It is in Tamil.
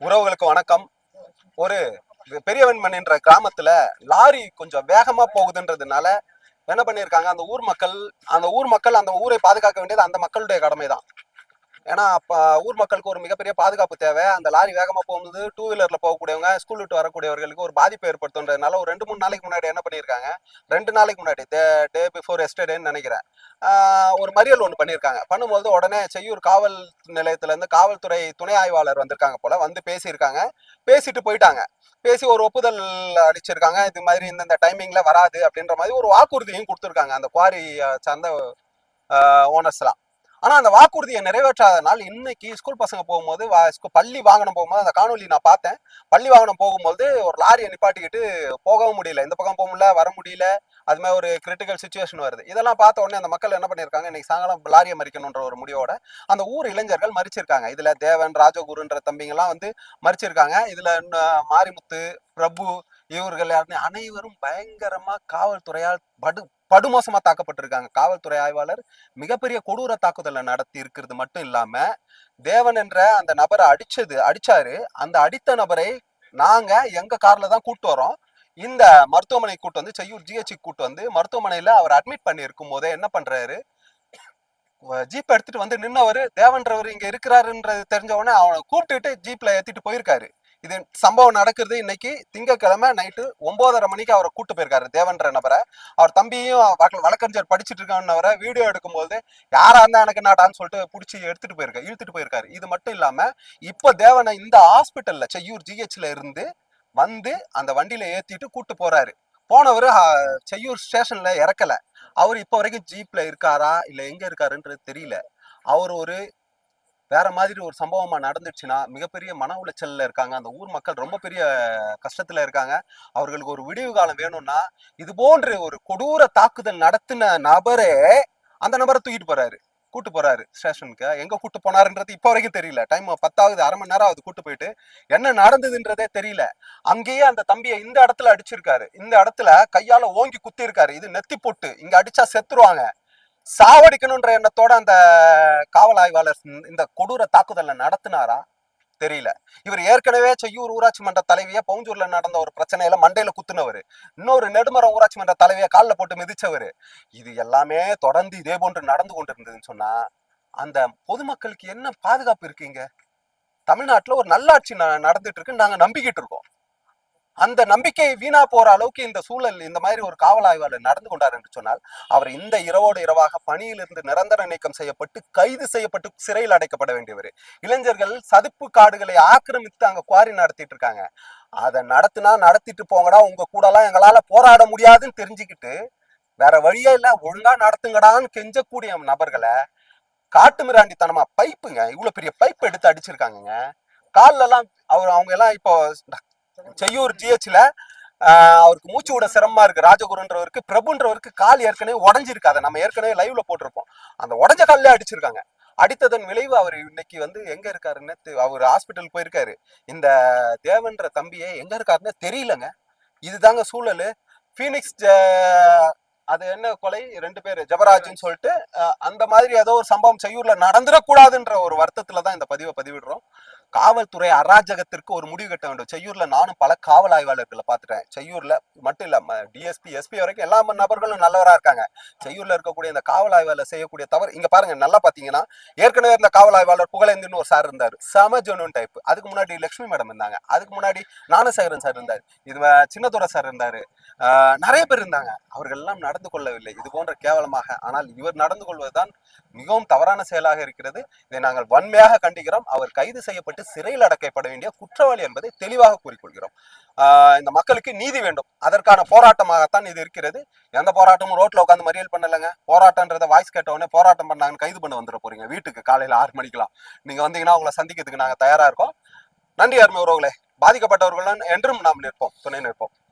உறவுகளுக்கு வணக்கம். ஒரு பெரியவன்மன் என்ற கிராமத்துல லாரி கொஞ்சம் வேகமா போகுதுன்றதுனால என்ன பண்ணியிருக்காங்க அந்த ஊர் மக்கள் அந்த ஊர் மக்கள் அந்த ஊரை பாதுகாக்க வேண்டியது அந்த மக்களுடைய கடமை தான் ஏன்னா அப்போ ஊர் மக்களுக்கு ஒரு மிகப்பெரிய பாதுகாப்பு தேவை. அந்த லாரி வேகமாக போகும்போது டூ வீலரில் போகக்கூடியவங்க ஸ்கூல் விட்டு வரக்கூடியவர்களுக்கு ஒரு பாதிப்பு ஏற்படுத்துன்றதுனால ஒரு ரெண்டு மூணு நாளைக்கு முன்னாடி என்ன பண்ணியிருக்காங்க? ரெண்டு நாளைக்கு முன்னாடி டே பிஃபோர் எஸ்டர்டேன்னு நினைக்கிறேன். ஒரு மறியல் ஒன்று பண்ணியிருக்காங்க. பண்ணும்போது உடனே செய்யூர் காவல் நிலையத்துலேருந்து காவல்துறை துணை ஆய்வாளர் வந்திருக்காங்க போல் வந்து பேசியிருக்காங்க. பேசிட்டு போயிட்டாங்க. பேசி ஒரு ஒப்புதல் அடிச்சிருக்காங்க இது மாதிரி இந்தந்த டைமிங்ல வராது அப்படின்ற மாதிரி ஒரு வாக்குறுதியும் கொடுத்துருக்காங்க அந்த குவாரி சார்ந்த ஓனர்ஸ்லாம் ஆனால் அந்த வாக்குறுதியை நிறைவேற்றாதனால் இன்னைக்கு ஸ்கூல் பசங்க போகும்போது வா- பள்ளி வாகனம் போகும்போது அந்த காணொலி நான் பார்த்தேன். பள்ளி வாகனம் போகும்போது ஒரு லாரியை நிப்பாட்டிக்கிட்டு போகவும் முடியல. இந்த பக்கம் போக முடியல வர முடியல. அது மாதிரி ஒரு கிரிட்டிக்கல் சுச்சுவேஷன் வருது. இதெல்லாம் பார்த்த உடனே அந்த மக்கள் என்ன பண்ணியிருக்காங்க? இன்னைக்கு சாயங்காலம் லாரியை மறிக்கணுன்ற ஒரு முடிவோட அந்த ஊர் இளைஞர்கள் மறிச்சிருக்காங்க. இதில் தேவன் ராஜகுருன்ற தம்பிங்கெல்லாம் வந்து மறிச்சிருக்காங்க. இதில் இன்னும் மாரிமுத்து பிரபு இவர்கள் யாருமே அனைவரும் பயங்கரமா காவல்துறையால் படு படுமோசமா தாக்கப்பட்டிருக்காங்க. காவல்துறை ஆய்வாளர் மிகப்பெரிய கொடூர தாக்குதலை நடத்தி இருக்கிறது மட்டும் இல்லாம தேவன் என்ற அந்த நபரை அடிச்சது அடிச்சாரு. அந்த அடித்த நபரை நாங்க எங்க கார்ல தான் கூட்டு வரோம் இந்த மருத்துவமனை கூட்டு வந்து செய்யூர் ஜிஹெச் கூட்டு வந்து மருத்துவமனையில அவர் அட்மிட் பண்ணி இருக்கும் போதே என்ன பண்றாரு? ஜீப் எடுத்துட்டு வந்து நின்னவர் தேவன்றவர் இங்க இருக்கிறாருன்றது தெரிஞ்ச உடனே அவனை கூப்பிட்டுட்டு ஜீப்ல ஏத்திட்டு போயிருக்காரு. இது சம்பவம் நடக்கிறது இன்னைக்கு திங்கக்கிழமை நைட்டு ஒன்பதரை மணிக்கு அவரை கூட்டு போயிருக்காரு தேவன்ற நபரை. அவர் தம்பியும் வழக்கறிஞர் படிச்சுட்டு இருக்கவரை வீடியோ எடுக்கும்போது யாரா இருந்தா எனக்கு என்னடான்னு சொல்லிட்டு பிடிச்சி எடுத்துட்டு போயிருக்காரு இழுத்துட்டு போயிருக்காரு. இது மட்டும் இல்லாம இப்ப தேவனை இந்த ஹாஸ்பிட்டல்ல செய்யூர் ஜிஹெச்ல இருந்து வந்து அந்த வண்டியில ஏத்திட்டு கூட்டு போறாரு. போனவர் செய்யூர் ஸ்டேஷன்ல இறக்கல. அவர் இப்போ வரைக்கும் ஜீப்ல இருக்காரா இல்ல எங்க இருக்காருன்றது தெரியல. அவர் ஒரு வேற மாதிரி ஒரு சம்பவமா நடந்துச்சுன்னா மிகப்பெரிய மன உளைச்சல்ல இருக்காங்க. அந்த ஊர் மக்கள் ரொம்ப பெரிய கஷ்டத்துல இருக்காங்க. அவர்களுக்கு ஒரு விடிவு காலம் வேணும்னா இது போன்ற ஒரு கொடூர தாக்குதல் நடத்தின நபரே அந்த நபரை தூக்கிட்டு போறாரு. கூட்டு போறாரு ஸ்டேஷனுக்கு. எங்க கூட்டு போனாருன்றது இப்ப வரைக்கும் தெரியல. டைம் பத்தாவது அரை மணி நேரம் ஆகுது கூட்டு போயிட்டு. என்ன நடந்ததுன்றதே தெரியல. அங்கேயே அந்த தம்பியை இந்த இடத்துல அடிச்சிருக்காரு. இந்த இடத்துல கையால ஓங்கி குத்தி இருக்காரு இது நெத்தி போட்டு இங்க அடிச்சா செத்துருவாங்க. சாவடிக்கணுன்ற எண்ணத்தோட அந்த காவல் ஆய்வாளர் இந்த- கொடூர தாக்குதலை நடத்தினாரா? தெரியல. இவர் ஏற்கனவே செய்யூர் ஊராட்சி மன்ற தலைவியை பவுஞ்சூர்ல நடந்த ஒரு பிரச்சனையில மண்டையில குத்துனவர். இன்னொரு நெடுமரம் ஊராட்சி மன்ற தலைவியை காலில் போட்டு மிதிச்சவர். இது எல்லாமே தொடர்ந்து இதே போன்று நடந்து கொண்டிருந்ததுன்னு சொன்னா அந்த பொதுமக்களுக்கு என்ன பாதுகாப்பு இருக்குங்க தமிழ்நாட்டுல ஒரு நல்லாட்சி ந- நடந்துட்டு இருக்குன்னு நாங்க நம்பிக்கிட்டு இருக்கோம். அந்த நம்பிக்கை வீணா போற அளவுக்கு இந்த சூழல் இந்த மாதிரி ஒரு காவல் ஆய்வாளர் நடந்து கொண்டார் என்று சொன்னால் அவர் இந்த இரவோடு இரவாக பணியிலிருந்து நிரந்தர நீக்கம் செய்யப்பட்டு கைது செய்யப்பட்டு சிறையில் அடைக்கப்பட வேண்டியவர். இளைஞர்கள் சதுப்பு காடுகளை ஆக்கிரமித்து அங்க குவாரி நடத்திட்டு இருக்காங்க. அதை நடத்தினா நடத்திட்டு போங்கடா உங்க கூடலாம் எங்களால போராட முடியாதுன்னு தெரிஞ்சுக்கிட்டு வேற வழியே இல்ல ஒழுங்கா நடத்துங்கடான்னு கெஞ்சக்கூடிய நபர்களை காட்டு மிராண்டித்தனமா பைப்புங்க இவ்வளவு பெரிய பைப் எடுத்து அடிச்சிருக்காங்க கால்ல எல்லாம் அவர் அவங்க எல்லாம் இப்போ செய்யூர் ஜிஹெச்ல அவருக்கு மூச்சு விட சிரமமா இருக்கு. ராஜகுருன்றவருக்கு பிரபுன்றவருக்கு கால் ஏற்கனவே உடஞ்சிருக்கு. அதை நம்ம ஏற்கனவே லைவ்ல போட்டிருப்போம். அந்த உடஞ்ச கால்ல அடிச்சிருக்காங்க. அடித்ததன் விளைவு அவர் இன்னைக்கு வந்து எங்க இருக்காருன்னு அவர் ஹாஸ்பிட்டல் போயிருக்காரு. இந்த தேவன்ற தம்பியே எங்க இருக்காருன்னு தெரியலங்க. இதுதாங்க சூழல். ஃபீனிக்ஸ் அது என்ன கொலை? ரெண்டு பேர். ஜபராஜ்னு சொல்லிட்டு அந்த மாதிரி ஏதோ ஒரு சம்பவம் செய்யூர்ல நடந்துடக்கூடாதுன்ற ஒரு வருத்தத்துல தான் இந்த பதிவை பதிவிடுறோம். காவல்துறை அராஜகத்திற்கு ஒரு முடிவு கட்ட வேண்டும். செய்யூர்ல நானும் பல காவல் ஆய்வாளர்களை பார்த்துட்டேன். செய்யூர்ல மட்டும் இல்ல டிஎஸ்பி எஸ்பி வரைக்கும் எல்லா நபர்களும் நல்லவரா இருக்காங்க. செய்யூர்ல இருக்கக்கூடிய இந்த காவல் ஆய்வாளர் செய்யக்கூடிய தவறு இங்க பாருங்க நல்லா பாத்தீங்கன்னா ஏற்கனவே இருந்த காவல் ஆய்வாளர் புகழேந்தின்னு ஒரு சார் இருந்தார். சம ஜெனுவன் டைப் அதுக்கு முன்னாடி லட்சுமி மேடம் இருந்தாங்க. அதுக்கு முன்னாடி ஞானசேகரன் சார் இருந்தார். இது வ- சின்னதுரை சார் இருந்தாரு. ஆஹ் நிறைய பேர் இருந்தாங்க. அவர்கள் எல்லாம் நடந்து கொள்ளவில்லை. இது போன்ற கேவலமாக. ஆனால் இவர் நடந்து கொள்வதுதான் மிகவும் தவறான செயலாக இருக்கிறது. இதை நாங்கள் வன்மையாக கண்டிக்கிறோம். அவர் கைது செய்யப்பட்டு சிறையில் அடைக்கப்பட வேண்டிய குற்றவாளி என்பதை தெளிவாக கூறிக்கொள்கிறோம். ஆஹ் இந்த மக்களுக்கு நீதி வேண்டும். அதற்கான போராட்டமாகத்தான் இது இருக்கிறது. எந்த போராட்டமும் ரோட்ல உட்காந்து மறியல் பண்ணலைங்க. போராட்டம்ன்றத வாய்ஸ் கேட்ட உடனே போராட்டம் பண்ணாங்கன்னு கைது பண்ண வந்துட போறீங்க. வீட்டுக்கு காலையில ஆறு மணிக்கெல்லாம். நீங்க வந்தீங்கன்னா உங்களை சந்திக்கிறதுக்கு நாங்க தயாரா இருக்கோம். நன்றி அருமை உறவுகளே. பாதிக்கப்பட்டவர்களுடன் என்றும் நாம் நிற்போம். துணை நிற்போம்.